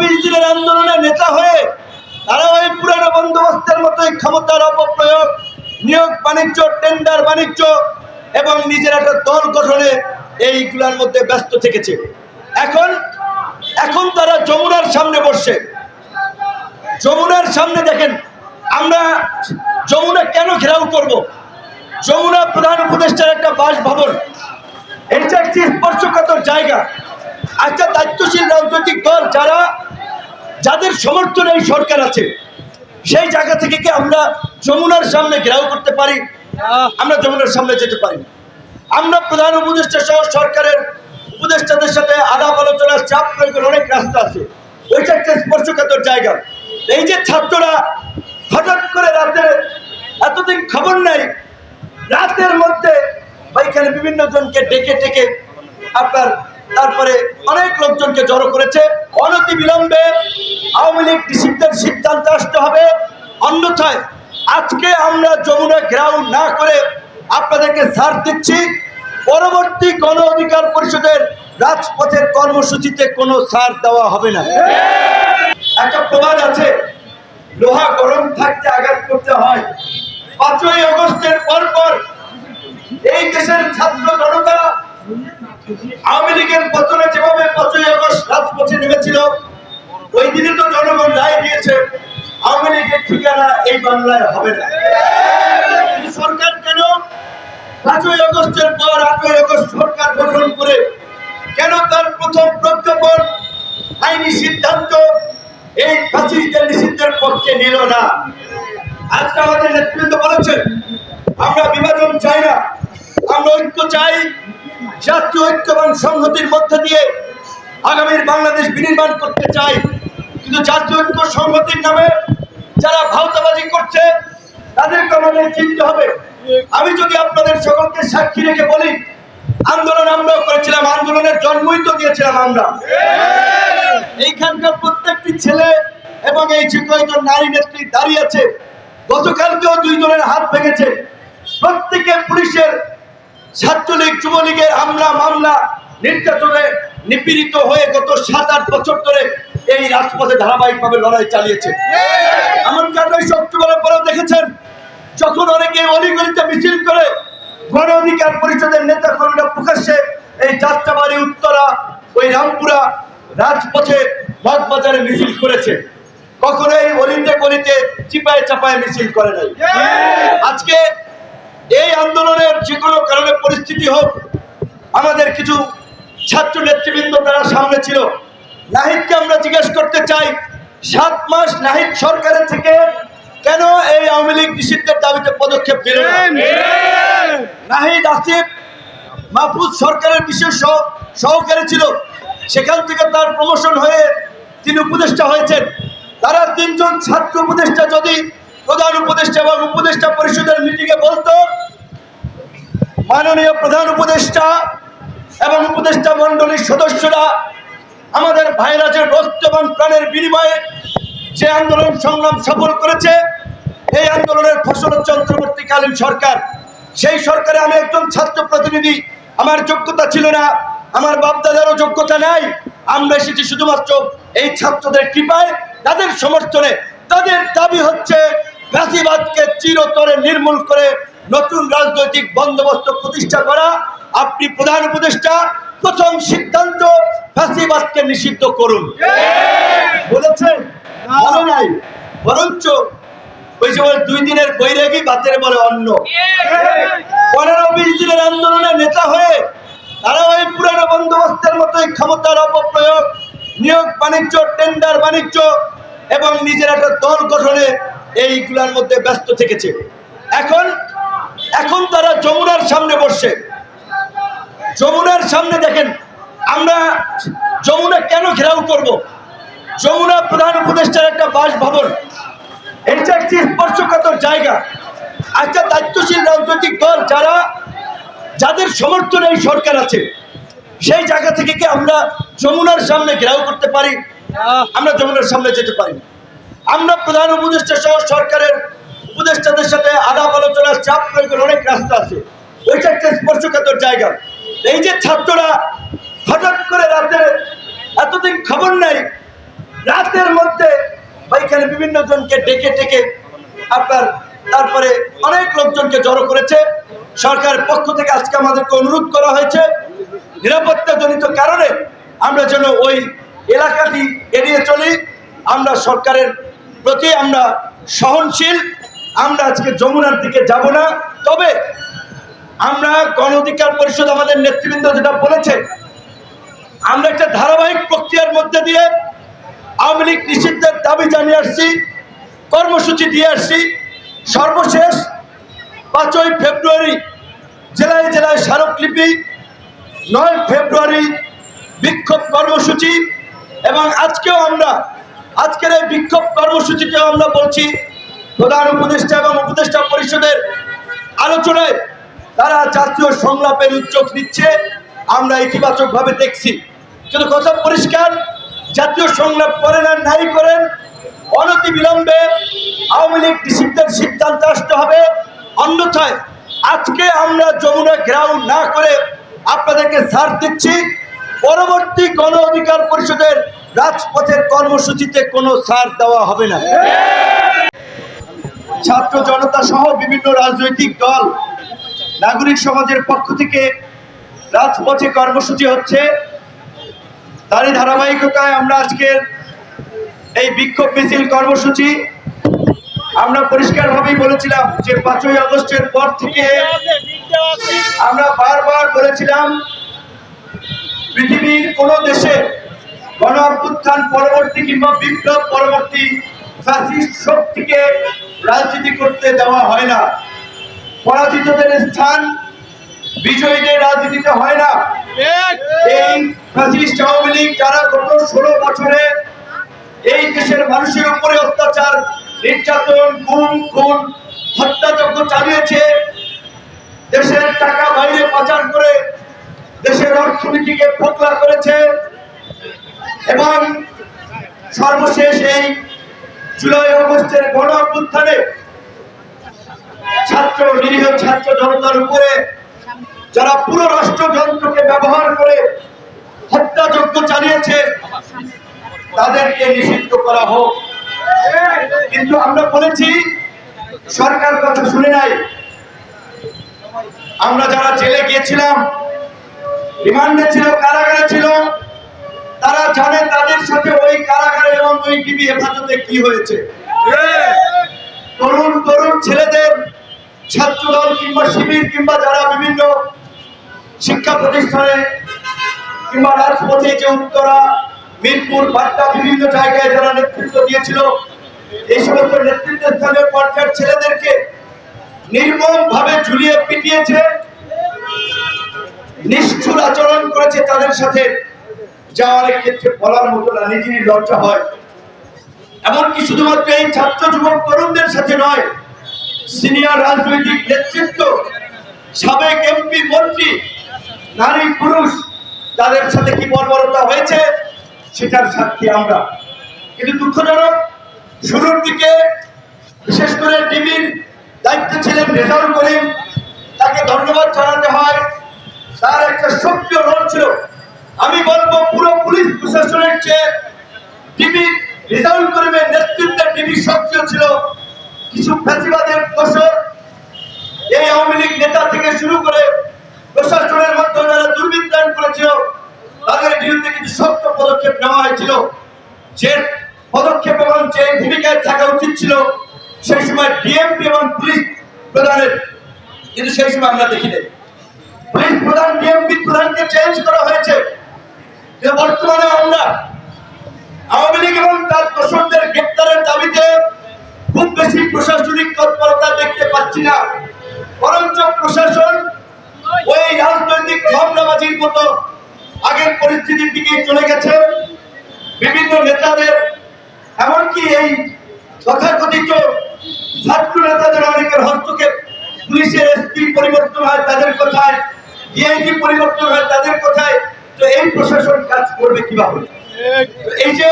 বিশ দিনের আন্দোলনের নেতা হয়ে তারা ওই পুরানো বন্দোবস্তের মতোই ক্ষমতার অপপ্রয়োগ, নিয়োগ, বাণিজ্য টেন্ডার বাণিজ্য এবং নিজের একটা দল গঠনে এইগুলার মধ্যে ব্যস্ত থেকেছে। এখন এখন তারা যমুনার সামনে বসছে। যমুনার সামনে দেখেন, আমরা যমুনা কেন ঘেরাও করব? যমুনা প্রধান উপদেষ্টার একটা বাসভবন, এটা একটি স্পর্শকাতর জায়গা। একটা দায়িত্বশীল রাজনৈতিক দল যারা, যাদের সমর্থনে এই সরকার আছে, সেই জায়গা থেকে কি আমরা যমুনার সামনে ঘেরাও করতে পারি? আমরা যমুনার সামনে যেতে পারি আমরা প্রধান উপদেষ্টা সহ সরকারের উপদেষ্টাদের সাথে আলাপ আলোচনার চাপ প্রয়োগের অনেক রাস্তা আছে। ওইটা একটা স্পর্শকাতর জায়গা। এই যে ছাত্ররা হঠাৎ করে রাতে এতদিন খবর নাই, রাতের মধ্যে ওইখানে বিভিন্ন জনকে ডেকে ডেকে আপনার তারপরে অনেক লোকজনকে জড়ো করেছে। অনতি বিলম্বে আওয়ামী লীগ নিষিদ্ধের সিদ্ধান্ত আসতে হবে। অন্যথায় আজকে আমরা যমুনা গ্রাউন্ড না করে আপনাদেরকে ছাড় দিচ্ছি। পরবর্তী গণ অধিকার পরিষদের রাজপথের কর্মসূচিতে কোনো ছাড় দেওয়া হবে না। একটা প্রবাদ আছে। লোহা গরম থাকতে আঘাত করতে হয়। পাঁচই অগস্টের পর পর এই দেশের ছাত্র জনতা লীগের পতনে যেভাবে পাঁচই আগস্ট রাজপথে নেমেছিল, ওই দিনে তো জনগণ রায় দিয়েছে লীগের ঠিকানা এই বাংলায় হবে না। সরকার কেন পাঁচই আগস্টের পর আটই আগস্ট সরকার গঠন করে, কেন তার প্রথম প্রজ্ঞাপন আইনি সিদ্ধান্ত এই ফাঁসিদের নিষিদ্ধের পক্ষে নিল না? আজকে আমাদের নেতৃত্ব বলেছেন, আমরা বিভাজন চাই না, আমরা ঐক্য চাই জাতীয় ঐক্য এবং সংহতির মধ্য দিয়ে আগামীর বাংলাদেশ বিনির্মাণ করতে চাই। কিন্তু জাতীয় ঐক্য সংহতির নামে যারা ভাওতাবাজি করছে, তাদেরকে আমাদের চিনতে হবে। আমি যদি আপনাদের সকলকে সাক্ষী রেখে বলি, আন্দোলন আমরাও করেছিলাম, আন্দোলনের জন্মই তো দিয়েছিলাম আমরা। এইখানকার প্রত্যেকটি ছেলে এবং এই যে কয়েকজন নারী নেত্রী দাঁড়িয়ে আছে, গতকালকেও দুই জনের হাত ভেঙেছে। প্রত্যেকে পুলিশের ছাত্রলীগ যুবলীগের হামলা মামলা নির্যাতনে নিপীড়িত হয়ে গত সাত আট বছর ধরে এই রাজপথে ধারাবাহিকভাবে লড়াই চালিয়েছে। এমনকি অক্টোবরের পরেও দেখেছেন? যখন অনেকে অলিগলিতে মিছিল করে গণ অধিকার পরিষদের নেতা কর্মীরা প্রকাশ্যে এই যাত্রাবাড়ি উত্তরা ওই রামপুরা রাজপথে বাজারে মিছিল করেছে। কখনোই অলিতে গলিতে চিপায় চাপায় মিছিল করে নাই। আজকে এই আন্দোলনের যে কোনো কারণে পরিস্থিতি হোক আমাদের কিছু ছাত্র নেতৃবৃন্দ তারা সামনে ছিল। নাহিদকে আমরা জিজ্ঞেস করতে চাই সাত মাস নাহিদ সরকারের থেকে কেন এই আওয়ামী লীগ নিষিদ্ধের দাবিতে পদক্ষেপ নিল? নাহিদ আসিফ মাহফুজ সরকারের বিশেষ সহকারী ছিল। সেখান থেকে তার প্রমোশন হয়ে তিনি উপদেষ্টা হয়েছেন। তারা তিনজন ছাত্র উপদেষ্টা যদি প্রধান উপদেষ্টা এবং উপদেষ্টা পরিষদের মিটিংয়ে বলতো, মাননীয় প্রধান উপদেষ্টা এবং উপদেষ্টা মণ্ডলীর সদস্যরা আমাদের ভাইরা যে রক্ত এবং প্রাণের বিনিময়ে যে আন্দোলন সংগ্রাম সফল করেছে, এই আন্দোলনের ফসল হচ্ছে অন্তর্বর্তীকালীন সরকার। সেই সরকারে আমি একজন ছাত্র প্রতিনিধি, আমার যোগ্যতা ছিল না, আমার বাপদাদারও যোগ্যতা নাই। আমরা এসেছি শুধুমাত্র এই ছাত্রদের কৃপায়, তাদের সমর্থনে। তাদের দাবি হচ্ছে ফ্যাসিবাদকে চিরতরে নির্মূল করে নতুন রাজনৈতিক বন্দোবস্ত প্রতিষ্ঠা করা। আপনি প্রধান উপদেষ্টা প্রথম সিদ্ধান্ত ফ্যাসিবাদকে নিষিদ্ধ করুন। বলেছেন? বলে নাই। বরঞ্চ ওই যে বলে দুই দিনের বৈরাগী বাতের বলে অন্য। পনেরো বিশ দিনের আন্দোলনের নেতা হয়ে তারা ওই পুরানো বন্দোবস্তের মতোই ক্ষমতার অপপ্রয়োগ নিয়োগ বাণিজ্য টেন্ডার বাণিজ্য এবং নিজের একটা দল গঠনে এইগুলার মধ্যে ব্যস্ত থেকেছে। এখন এখন তারা যমুনার সামনে বসছে। যমুনার সামনে দেখেন, আমরা যমুনা কেন ঘেরাও করব? যমুনা প্রধান উপদেষ্টার একটা বাসভবন। এটা একটি স্পর্শকাতর জায়গা। একটা দায়িত্বশীল রাজনৈতিক দল যারা, যাদের সমর্থনে এই সরকার আছে। সেই জায়গা থেকে কি আমরা যমুনার সামনে ঘেরাও করতে পারি? আমরা যমুনার সামনে যেতে পারি। আমরা প্রধান উপদেষ্টা সহ সরকারের উপদেষ্টাদের সাথে আলাপ আলোচনার চাপ প্রয়োগের অনেক রাস্তা আছে। ওইটা একটা স্পর্শকাতর জায়গা। এই যে ছাত্ররা হঠাৎ করে রাতে এতদিন খবর নাই, রাতের মধ্যে ওইখানে বিভিন্ন জনকে ডেকে ডেকে আপনার তারপরে অনেক লোকজনকে জড়ো করেছে। সরকারের পক্ষ থেকে আজকে আমাদেরকে অনুরোধ করা হয়েছে, নিরাপত্তাজনিত কারণে আমরা যেন ওই এলাকাটি এড়িয়ে চলি। আমরা সরকারের প্রতি আমরা সহনশীল, আমরা আজকে যমুনার দিকে যাব না। তবে আমরা গণ অধিকার পরিষদ আমাদের নেতৃবৃন্দ যেটা বলেছে, আমরা একটা ধারাবাহিক প্রক্রিয়ার মধ্যে দিয়ে আওয়ামী লীগ নিষিদ্ধের দাবি জানিয়ে আসছি, কর্মসূচি দিয়ে আসছি। সর্বশেষ পাঁচই ফেব্রুয়ারি জেলায় জেলায় স্মারকলিপি, নয় ফেব্রুয়ারি বিক্ষোভ কর্মসূচি এবং আজকেও আমরা আজকের এই বিক্ষোভ কর্মসূচিতেও আমরা বলছি প্রধান উপদেষ্টা এবং উপদেষ্টা পরিষদের আলোচনায় তারা জাতীয় সংলাপের উদ্যোগ নিচ্ছে, আমরা ইতিবাচকভাবে দেখছি। কিন্তু কথা পরিষ্কার, জাতীয় সংলাপ করেন আর নাই করেন, অনতি বিলম্বে আওয়ামী লীগ নিষিদ্ধের সিদ্ধান্ত আসতে হবে। অন্যথায় আজকে আমরা যমুনা গ্রাউন্ড না করে আপনাদেরকে সার দিচ্ছি। পরবর্তী গণ অধিকার পরিষদের রাজপথের কর্মসূচিতে কোনো ছাড় দেওয়া হবে না। ছাত্র জনতা সহ বিভিন্ন রাজনৈতিক দল, নাগরিক সমাজের পক্ষ থেকে রাজপথে কর্মসূচি হচ্ছে। তারই ধারাবাহিকতায় আমরা আজকের এই বিক্ষোভ মিছিল কর্মসূচি, আমরা পরিষ্কারভাবেই বলেছিলাম যে পাঁচই আগস্টের পর থেকে আমরা বারবার বলেছিলাম পৃথিবীর কোন দেশে গণ অভ্যুত্থান পরবর্তী কিংবা বিপ্লব পরবর্তী ফ্যাসিস্ট শক্তিকে রাজনীতি করতে দেওয়া হয় না। পরাজিতদের স্থান বিজয়ীদের রাজনীতিতে হয় না। এই ফ্যাসিস্ট আওয়ামী লীগ যারা গত ষোলো বছরে এই দেশের মানুষের উপরে অত্যাচার, নির্যাতন, গুম, খুন, হত্যাযজ্ঞ চালিয়েছে, দেশের টাকা বাইরে পাচার করে দেশের অর্থনীতিকে ফোকলা করেছে। এবং সর্বশেষ এই জুলাই অগস্টের গণ অভ্যুত্থানে ছাত্র, নিরীহ ছাত্র জনতার উপরে যারা পুরো রাষ্ট্রযন্ত্রকে ব্যবহার করে হত্যাযজ্ঞ চালিয়েছে, তাদেরকে নিষিদ্ধ করা হোক। কিন্তু আমরা বলেছি, সরকার কথা শুনে নাই। আমরা যারা জেলে গিয়েছিলাম রিমান্ডে ছিল, কারাগারে ছিল। তারা জানে তাদের সাথে ওই কারাগারে এবং ওই টিভি হেফাজতে কি হয়েছে। তরুণ তরুণ ছেলেদের ছাত্রদল কিংবা শিবির কিংবা যারা বিভিন্ন শিক্ষা প্রতিষ্ঠানে কিংবা রাজপথে যে উত্তরা, মিরপুর, বাড্ডা বিভিন্ন জায়গায় যারা নেতৃত্ব দিয়েছিল, এই সমস্ত নেতৃত্ব স্থানীয় পর্যায়ের ছেলেদেরকে নির্মম ভাবে ঝুলিয়ে পিটিয়েছে। নিষ্ঠুর আচরণ করেছে তাদের সাথে যা অনেক ক্ষেত্রে বলার মতো না, নিজেরই লজ্জা হয়। এমনকি শুধুমাত্র এই ছাত্র যুবক তরুণদের সাথে নয়, সিনিয়র রাজনৈতিক নেতৃত্ব, সাবেক এমপি, মন্ত্রী, নারী, পুরুষ, তাদের সাথে কি বর্বরতা হয়েছে, সেটার সাক্ষী আমরা। কিন্তু দুঃখজনক, শুরুর দিকে বিশেষ করে টিভির দায়িত্বে ছিলেন রেজাউল করিম তাকে ধন্যবাদ জানাতে হয়। তার একটা সক্রিয় রোল ছিল। আমি বলব পুরো পুলিশ প্রশাসনের চেয়ে টিভি রেজাউল করিমের নেতৃত্বে টিভি সক্রিয় ছিল কিছু ফ্যাসিবাদের দোষর। এই আওয়ামী লীগ নেতা থেকে শুরু করে প্রশাসনের মধ্যে যারা দুর্বৃত্তায়ন করেছিল, তাদের বিরুদ্ধে কিছু শক্ত পদক্ষেপ নেওয়া হয়েছিল। যে পদক্ষেপ এবং যে ভূমিকায় থাকা উচিত ছিল, সেই সময় ডিএমপি এবং পুলিশ প্রধানের, কিন্তু সেই সময় আমরা দেখি নাই প্রধান ডিএমপি প্রধানকে চেঞ্জ করা হয়েছে। কিন্তু বর্তমানে আমরা আওয়ামী লীগ এবং তার দোষরদের গ্রেপ্তারের দাবিতে খুব বেশি প্রশাসনিক তৎপরতা দেখতে পাচ্ছি না। বরঞ্চ প্রশাসন ওই রাজনৈতিক মামলাবাজির মতো আগের পরিস্থিতির দিকে চলে গেছে। বিভিন্ন নেতাদের, এমনকি এই তথাকথিত ছাত্র নেতাদের অনেকের হস্তক্ষেপ। পুলিশের এসপি পরিবর্তন হয়, তাদের কথায় ডিআইজি পরিবর্তন হয় তাদের কথায়? তো এই প্রশাসন কাজ করবে কীভাবে? এই যে